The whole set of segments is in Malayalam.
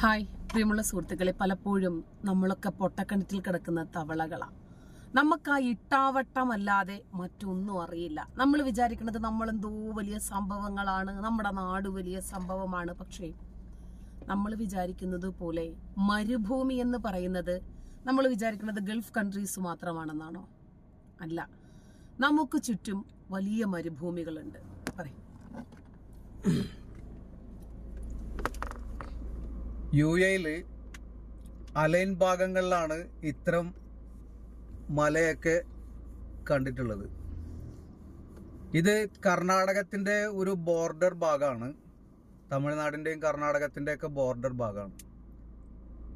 ഹായ് പ്രിയമുള്ള സുഹൃത്തുക്കളെ പലപ്പോഴും നമ്മളൊക്കെ പൊട്ടക്കിണറ്റിൽ കിടക്കുന്ന തവളകളാണ് നമുക്ക് ആ ഇട്ടാവട്ടമല്ലാതെ മറ്റൊന്നും അറിയില്ല. നമ്മൾ വിചാരിക്കുന്നത് നമ്മൾ എന്തോ വലിയ സംഭവങ്ങളാണ് നമ്മുടെ നാട് വലിയ സംഭവമാണ്. പക്ഷേ നമ്മൾ വിചാരിക്കുന്നത് പോലെ മരുഭൂമി എന്ന് പറയുന്നത് നമ്മൾ വിചാരിക്കുന്നത് ഗൾഫ് കൺട്രീസ് മാത്രമാണെന്നാണോ? അല്ല. നമുക്ക് ചുറ്റും വലിയ മരുഭൂമികളുണ്ട്. പറയും. യു എയിൽ അലൈൻ ഭാഗങ്ങളിലാണ് ഇത്തരം മലയൊക്കെ കണ്ടിട്ടുള്ളത്. ഇത് കർണാടകത്തിന്റെ ഒരു ബോർഡർ ഭാഗമാണ്. തമിഴ്നാടിന്റെയും കർണാടകത്തിന്റെയൊക്കെ ബോർഡർ ഭാഗമാണ്.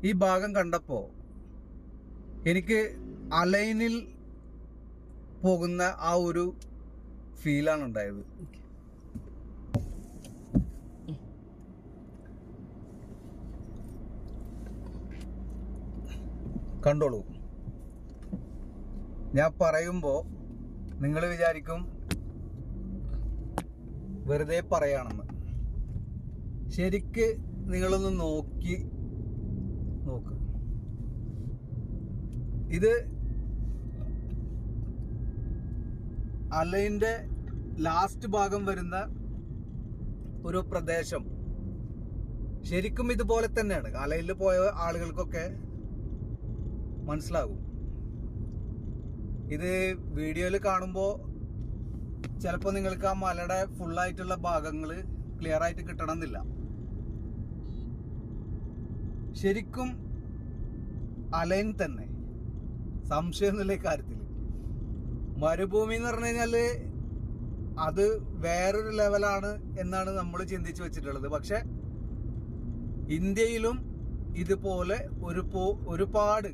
ഈ ഭാഗം കണ്ടപ്പോൾ എനിക്ക് അലൈനിൽ പോകുന്ന ആ ഒരു ഫീലാണ് ഉണ്ടായത്. കണ്ടോളൂ. ഞാൻ പറയുമ്പോൾ നിങ്ങൾ വിചാരിക്കും വെറുതെ പറയാണെന്ന്. ശരിക്ക് നിങ്ങളൊന്ന് നോക്കി നോക്ക്. ഇത് അലൈന്റെ ലാസ്റ്റ് ഭാഗം വരുന്ന ഒരു പ്രദേശം. ശരിക്കും ഇതുപോലെ തന്നെയാണ്. അലയിൽ പോയ ആളുകൾക്കൊക്കെ മനസ്സിലാകും. ഇത് വീഡിയോയിൽ കാണുമ്പോൾ ചിലപ്പോൾ നിങ്ങൾക്ക് ആ മലയുടെ ഫുള്ളായിട്ടുള്ള ഭാഗങ്ങൾ ക്ലിയർ ആയിട്ട് കിട്ടണമെന്നില്ല. ശരിക്കും അലൈൻ തന്നെ. സംശയമൊന്നുമില്ല കാര്യത്തിൽ. മരുഭൂമി എന്ന് പറഞ്ഞു കഴിഞ്ഞാൽ അത് വേറൊരു ലെവലാണ് എന്നാണ് നമ്മൾ ചിന്തിച്ചു വെച്ചിട്ടുള്ളത്. പക്ഷെ ഇന്ത്യയിലും ഇതുപോലെ ഒരു ഒരുപാട്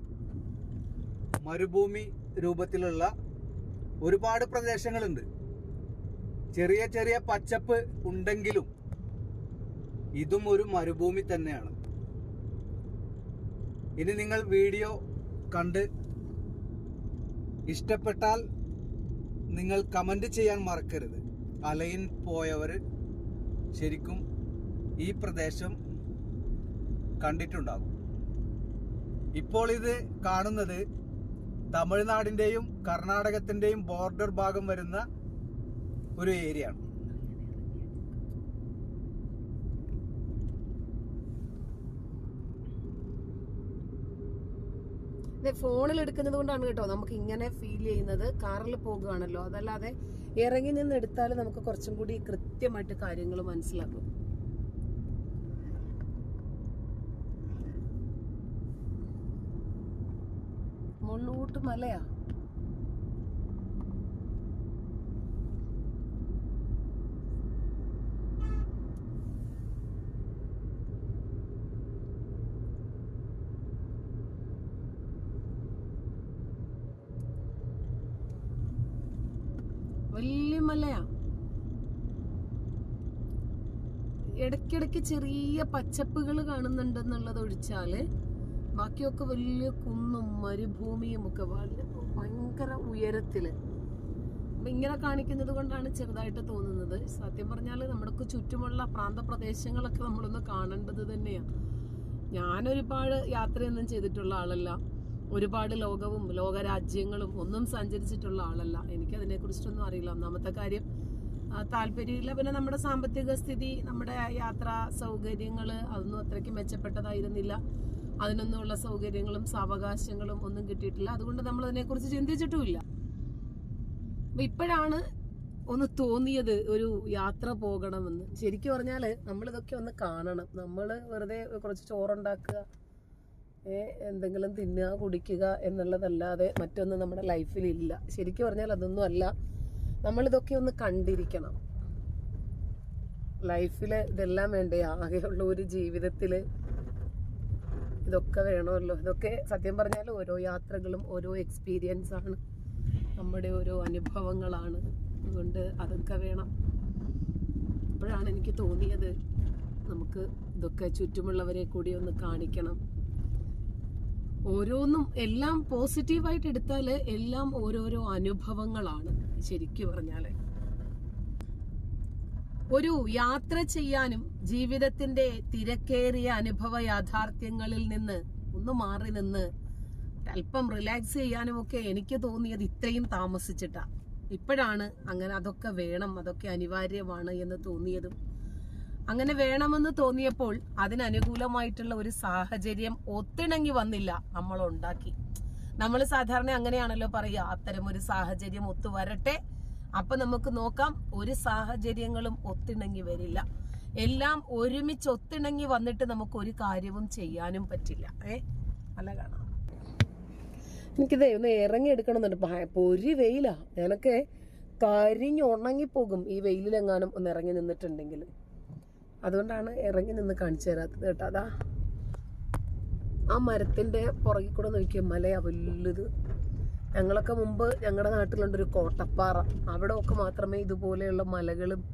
മരുഭൂമി രൂപത്തിലുള്ള ഒരുപാട് പ്രദേശങ്ങളുണ്ട്. ചെറിയ ചെറിയ പച്ചപ്പ് ഉണ്ടെങ്കിലും ഇതും ഒരു മരുഭൂമി തന്നെയാണ്. ഇനി നിങ്ങൾ വീഡിയോ കണ്ട് ഇഷ്ടപ്പെട്ടാൽ നിങ്ങൾ കമന്റ് ചെയ്യാൻ മറക്കരുത്. അലയിൻ പോയവർ ശരിക്കും ഈ പ്രദേശം കണ്ടിട്ടുണ്ടാകും. ഇപ്പോൾ ഇത് കാണുന്നത് തമിഴ്നാടിന്റെയും കർണാടകത്തിന്റെയും ബോർഡർ ഭാഗം വരുന്ന ഒരു ഏരിയ ആണ്. ഫോണിൽ എടുക്കുന്നത് കൊണ്ടാണ് കേട്ടോ നമുക്ക് ഇങ്ങനെ ഫീൽ ചെയ്യുന്നത്. കാറിൽ പോകുകയാണല്ലോ. അതല്ലാതെ ഇറങ്ങി നിന്ന് എടുത്താൽ നമുക്ക് കുറച്ചും കൂടി കൃത്യമായിട്ട് കാര്യങ്ങൾ മനസ്സിലാക്കും. മുള്ളൂട്ട് മലയാ. വലിയ മലയാ. ഇടയ്ക്കിടയ്ക്ക് ചെറിയ പച്ചപ്പുകൾ കാണുന്നുണ്ടെന്നുള്ളത് ഒഴിച്ചാൽ ബാക്കിയൊക്കെ വലിയ കുന്നും മരുഭൂമിയും ഒക്കെ വളരെ ഭയങ്കര ഉയരത്തിൽ. ഇങ്ങനെ കാണിക്കുന്നത് കൊണ്ടാണ് ചെറുതായിട്ട് തോന്നുന്നത്. സത്യം പറഞ്ഞാൽ നമ്മുടെ ചുറ്റുമുള്ള പ്രാന്തപ്രദേശങ്ങളൊക്കെ നമ്മളൊന്ന് കാണേണ്ടത് തന്നെയാണ് ഞാനൊരുപാട് യാത്രയൊന്നും ചെയ്തിട്ടുള്ള ആളല്ല. ഒരുപാട് ലോകവും ലോകരാജ്യങ്ങളും ഒന്നും സഞ്ചരിച്ചിട്ടുള്ള ആളല്ല. എനിക്ക് അതിനെക്കുറിച്ചിട്ടൊന്നും അറിയില്ല. ഒന്നാമത്തെ കാര്യം താല്പര്യമില്ല. പിന്നെ നമ്മുടെ സാമ്പത്തിക സ്ഥിതി നമ്മുടെ യാത്രാ സൗകര്യങ്ങൾ അതൊന്നും അത്രയ്ക്ക് മെച്ചപ്പെട്ടതായിരുന്നില്ല. അതിനൊന്നുമുള്ള സൗകര്യങ്ങളും സാവകാശങ്ങളും ഒന്നും കിട്ടിയിട്ടില്ല. അതുകൊണ്ട് നമ്മൾ അതിനെക്കുറിച്ച് ചിന്തിച്ചിട്ടുമില്ല. അപ്പൊ ഇപ്പോഴാണ് ഒന്ന് തോന്നിയത് ഒരു യാത്ര പോകണമെന്ന്. ശരിക്കും പറഞ്ഞാൽ നമ്മൾ ഇതൊക്കെ ഒന്ന് കാണണം. നമ്മൾ വെറുതെ കുറച്ച് ചോറുണ്ടാക്കുക എന്തെങ്കിലും തിന്നുക കുടിക്കുക എന്നുള്ളതല്ലാതെ മറ്റൊന്നും നമ്മുടെ ലൈഫിൽ ഇല്ല ശരിക്കും പറഞ്ഞാൽ അതൊന്നും അല്ല നമ്മളിതൊക്കെ ഒന്ന് കണ്ടിരിക്കണം. ലൈഫിൽ ഇതെല്ലാം വേണ്ടേ? ആകെയുള്ള ഒരു ജീവിതത്തിൽ ഇതൊക്കെ വേണമല്ലോ. ഇതൊക്കെ സത്യം പറഞ്ഞാൽ ഓരോ യാത്രകളും ഓരോ എക്സ്പീരിയൻസ് ആണ്. നമ്മുടെ ഓരോ അനുഭവങ്ങളാണ്. അതുകൊണ്ട് അതൊക്കെ വേണം. അപ്പോഴാണ് എനിക്ക് തോന്നിയത് നമുക്ക് ഇതൊക്കെ ചുറ്റുമുള്ളവരെ കൂടി ഒന്ന് കാണിക്കണം. ഓരോന്നും എല്ലാം പോസിറ്റീവായിട്ട് എടുത്താൽ എല്ലാം ഓരോരോ അനുഭവങ്ങളാണ് ശരിക്കു പറഞ്ഞാൽ. ഒരു യാത്ര ചെയ്യാനും ജീവിതത്തിന്റെ തിരക്കേറിയ അനുഭവ യാഥാർത്ഥ്യങ്ങളിൽ നിന്ന് ഒന്ന് മാറി നിന്ന് അല്പം റിലാക്സ് ചെയ്യാനും ഒക്കെ എനിക്ക് തോന്നിയത് ഇത്രയും താമസിച്ചിട്ടാ. ഇപ്പോഴാണ് അങ്ങനെ അതൊക്കെ വേണം അതൊക്കെ അനിവാര്യമാണ് എന്ന് തോന്നിയതും. അങ്ങനെ വേണമെന്ന് തോന്നിയപ്പോൾ അതിനനുകൂലമായിട്ടുള്ള ഒരു സാഹചര്യം ഒത്തിണങ്ങി വന്നില്ല നമ്മൾ ഉണ്ടാക്കി. നമ്മൾ സാധാരണ അങ്ങനെയാണല്ലോ പറയുക അത്തരം ഒരു സാഹചര്യം ഒത്തു വരട്ടെ അപ്പൊ നമുക്ക് നോക്കാം ഒരു സാഹചര്യങ്ങളും ഒത്തിണങ്ങി വരില്ല. എല്ലാം ഒരുമിച്ച് ഒത്തിണങ്ങി വന്നിട്ട് നമുക്ക് ഒരു കാര്യവും ചെയ്യാനും പറ്റില്ല. ഏ? നല്ല കാണാം. എനിക്കിതേ ഒന്ന് ഇറങ്ങി എടുക്കണമെന്നുണ്ട് ഒരു പൊരി വെയിലാ. ഞാനൊക്കെ കരിഞ്ഞുണങ്ങിപ്പോകും ഈ വെയിലിലെങ്ങാനും ഒന്ന് ഇറങ്ങി നിന്നിട്ടുണ്ടെങ്കിൽ അതുകൊണ്ടാണ് ഇറങ്ങി നിന്ന് കാണിച്ചു തരാത്തത് കേട്ടോ. അതാ ആ മരത്തിന്റെ പുറകിൽ കൂടെ നോക്കിയ മലയാ വലുത്. ഞങ്ങളൊക്കെ മുമ്പ് ഞങ്ങളുടെ നാട്ടിലുണ്ടൊരു കോട്ടപ്പാറ. അവിടെ ഒക്കെ മാത്രമേ ഇതുപോലെയുള്ള മലകളും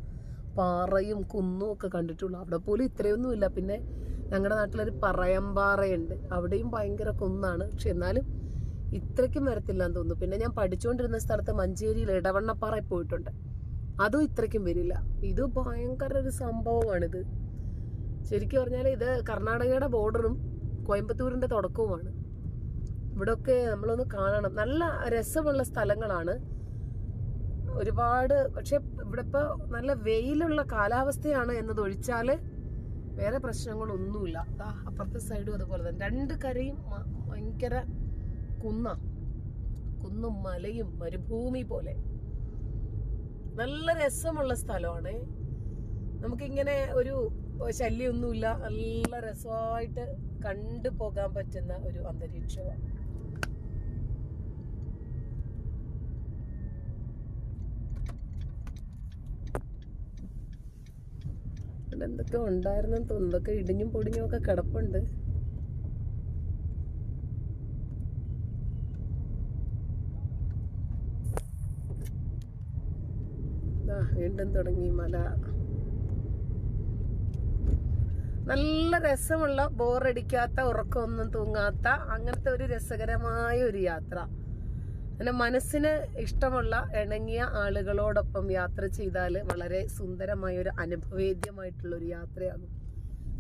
പാറയും കുന്നും ഒക്കെ കണ്ടിട്ടുള്ളൂ. അവിടെ പോലും ഇത്രയൊന്നുമില്ല. പിന്നെ ഞങ്ങളുടെ നാട്ടിലൊരു പറയമ്പാറയുണ്ട്. അവിടെയും ഭയങ്കര കുന്നാണ്. പക്ഷെ എന്നാലും ഇത്രയ്ക്കും വരത്തില്ല എന്ന് തോന്നുന്നു. പിന്നെ ഞാൻ പഠിച്ചുകൊണ്ടിരുന്ന സ്ഥലത്ത് മഞ്ചേരിയിൽ ഇടവണ്ണപ്പാറ പോയിട്ടുണ്ട്. അതും ഇത്രയ്ക്കും വരില്ല. ഇത് ഭയങ്കര ഒരു സംഭവമാണിത്. ശരിക്കും പറഞ്ഞാൽ ഇത് കർണാടകയുടെ ബോർഡറും കോയമ്പത്തൂരിന്റെ തുടക്കവുമാണ്. ഇവിടൊക്കെ നമ്മളൊന്ന് കാണണം. നല്ല രസമുള്ള സ്ഥലങ്ങളാണ്. ഒരുപാട് പക്ഷെ ഇവിടെ ഇപ്പൊ നല്ല വെയിലുള്ള കാലാവസ്ഥയാണ് എന്നതൊഴിച്ചാൽ വേറെ പ്രശ്നങ്ങളൊന്നുമില്ല. അപ്പുറത്തെ സൈഡും അതുപോലെ തന്നെ. രണ്ട് കരയും ഭയങ്കര കുന്ന. കുന്നും മലയും മരുഭൂമി പോലെ. നല്ല രസമുള്ള സ്ഥലമാണ്. നമുക്കിങ്ങനെ ഒരു ശല്യമൊന്നുമില്ല നല്ല രസമായിട്ട് കണ്ടു പോകാൻ പറ്റുന്ന ഒരു അന്തരീക്ഷമാണ്. ഇവിടെ എന്തൊക്കെ ഉണ്ടായിരുന്നെന്ന് തോന്നുന്നു. ഇതൊക്കെ ഇടിഞ്ഞും പൊടിഞ്ഞും ഒക്കെ കിടപ്പുണ്ട്. വീണ്ടും തുടങ്ങി മല. നല്ല രസമുള്ള ബോറടിക്കാത്ത ഉറക്കമൊന്നും തൂങ്ങാത്ത അങ്ങനത്തെ ഒരു രസകരമായ ഒരു യാത്ര. അങ്ങനെ മനസ്സിന് ഇഷ്ടമുള്ള ഇണങ്ങിയ ആളുകളോടൊപ്പം യാത്ര ചെയ്താൽ വളരെ സുന്ദരമായ ഒരു അനുഭവേദ്യമായിട്ടുള്ള ഒരു യാത്രയാകും.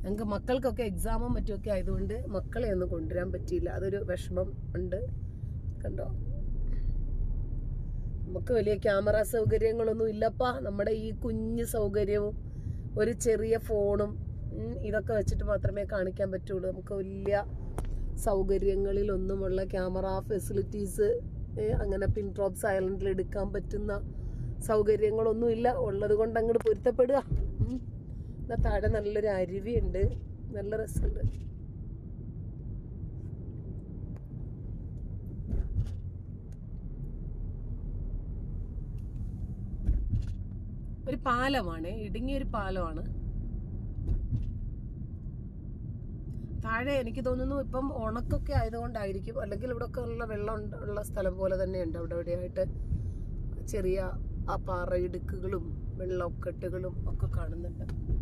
ഞങ്ങൾക്ക് മക്കൾക്കൊക്കെ എക്സാമും മറ്റുമൊക്കെ ആയതുകൊണ്ട് മക്കളെ ഒന്നും കൊണ്ടുവരാൻ പറ്റിയില്ല. അതൊരു വിഷമം ഉണ്ട്. കണ്ടോ? നമുക്ക് വലിയ ക്യാമറ സൗകര്യങ്ങളൊന്നും ഇല്ലപ്പാ. നമ്മുടെ ഈ കുഞ്ഞു സൗകര്യവും ഒരു ചെറിയ ഫോണും ഇതൊക്കെ വെച്ചിട്ട് മാത്രമേ കാണിക്കാൻ പറ്റുള്ളൂ. നമുക്ക് വലിയ സൗകര്യങ്ങളിലൊന്നുമുള്ള ക്യാമറ ഫെസിലിറ്റീസ് അങ്ങനെ പിൻ ഡ്രോപ്പ് സൈലന്റിൽ എടുക്കാൻ പറ്റുന്ന സൗകര്യങ്ങളൊന്നും ഇല്ല ഉള്ളത് കൊണ്ട് അങ്ങോട്ട് പൊരുത്തപ്പെടുക. എന്നാൽ താഴെ നല്ലൊരു അരുവിയുണ്ട്. നല്ല രസമുണ്ട്. ഒരു പാലമാണ്. ഇടുങ്ങിയ ഒരു പാലമാണ്. താഴെ എനിക്ക് തോന്നുന്നു ഇപ്പം ഉണക്കൊക്കെ ആയതുകൊണ്ടായിരിക്കും. അല്ലെങ്കിൽ ഇവിടെ ഒക്കെ ഉള്ള വെള്ളം ഉള്ള സ്ഥലം പോലെ തന്നെയുണ്ട്. അവിടെ ഇവിടെയായിട്ട് ചെറിയ ആ പാറയിടുക്കുകളും വെള്ളക്കെട്ടുകളും ഒക്കെ കാണുന്നുണ്ട്.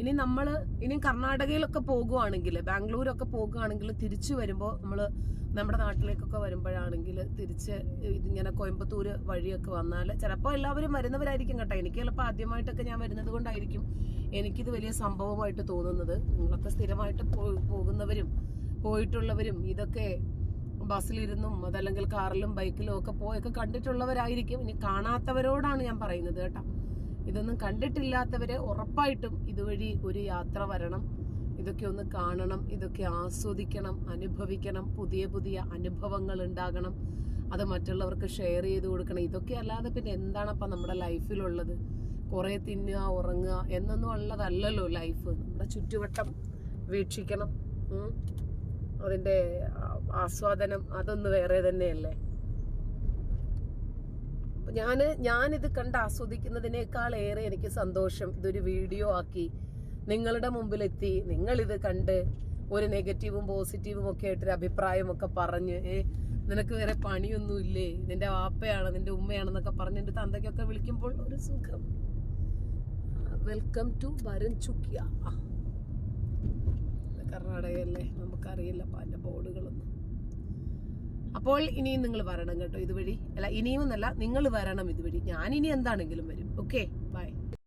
ഇനി നമ്മൾ ഇനി കർണാടകയിലൊക്കെ പോകുവാണെങ്കിൽ ബാംഗ്ലൂരൊക്കെ പോകുകയാണെങ്കിൽ തിരിച്ചു വരുമ്പോൾ നമ്മൾ നമ്മുടെ നാട്ടിലേക്കൊക്കെ വരുമ്പോഴാണെങ്കിൽ തിരിച്ച് ഇതിങ്ങനെ കോയമ്പത്തൂർ വഴിയൊക്കെ വന്നാൽ ചിലപ്പോൾ എല്ലാവരും വരുന്നവരായിരിക്കും കേട്ടോ. എനിക്ക് ചിലപ്പോൾ ആദ്യമായിട്ടൊക്കെ ഞാൻ വരുന്നത് കൊണ്ടായിരിക്കും എനിക്കിത് വലിയ സംഭവമായിട്ട് തോന്നുന്നത്. നിങ്ങളൊക്കെ സ്ഥിരമായിട്ട് പോകുന്നവരും പോയിട്ടുള്ളവരും ഇതൊക്കെ ബസ്സിലിരുന്നും അതല്ലെങ്കിൽ കാറിലും ബൈക്കിലും ഒക്കെ പോയൊക്കെ കണ്ടിട്ടുള്ളവരായിരിക്കും. ഇനി കാണാത്തവരോടാണ് ഞാൻ പറയുന്നത് കേട്ടോ. ഇതൊന്നും കണ്ടിട്ടില്ലാത്തവര് ഉറപ്പായിട്ടും ഇതുവഴി ഒരു യാത്ര വരണം. ഇതൊക്കെ ഒന്ന് കാണണം ഇതൊക്കെ ആസ്വദിക്കണം അനുഭവിക്കണം പുതിയ പുതിയ അനുഭവങ്ങൾ ഉണ്ടാകണം. അത് മറ്റുള്ളവർക്ക് ഷെയർ ചെയ്ത് കൊടുക്കണം. ഇതൊക്കെ അല്ലാതെ പിന്നെ എന്താണ് എന്താണപ്പം നമ്മുടെ ലൈഫിലുള്ളത്? കുറേ തിന്നുക ഉറങ്ങുക എന്നൊന്നും ഉള്ളതല്ലല്ലോ ലൈഫ്. നമ്മുടെ ചുറ്റുവട്ടം വീക്ഷിക്കണം. അതിന്റെ ആസ്വാദനം അതൊന്ന് വേറെ തന്നെയല്ലേ? ഞാൻ ഞാനിത് കണ്ട് ആസ്വദിക്കുന്നതിനേക്കാൾ ഏറെ എനിക്ക് സന്തോഷം ഇതൊരു വീഡിയോ ആക്കി നിങ്ങളുടെ മുമ്പിലെത്തി. നിങ്ങൾ ഇത് കണ്ട് ഒരു നെഗറ്റീവും പോസിറ്റീവും ഒക്കെ ആയിട്ടൊരു അഭിപ്രായമൊക്കെ പറഞ്ഞ് ഏ നിനക്ക് വേറെ പണിയൊന്നും ഇല്ലേ? നിന്റെ വാപ്പയാണ് നിന്റെ ഉമ്മയാണെന്നൊക്കെ പറഞ്ഞ് എന്റെ തന്തയ്ക്കൊക്കെ വിളിക്കുമ്പോൾ ഒരു സുഖം. വെൽക്കം ടു വരൻ ചുക്കിയ കർണാടകയല്ലേ? നമുക്കറിയില്ല അപ്പൊ അതിന്റെ ബോർഡുകളൊന്നും. അപ്പോൾ ഇനിയും നിങ്ങൾ വരണം കേട്ടോ ഇതുവഴി. അല്ല ഇനിയും എന്നല്ല നിങ്ങൾ വരണം ഇതുവഴി. ഞാൻ ഇനി എന്താണെങ്കിലും വരും. ഓക്കെ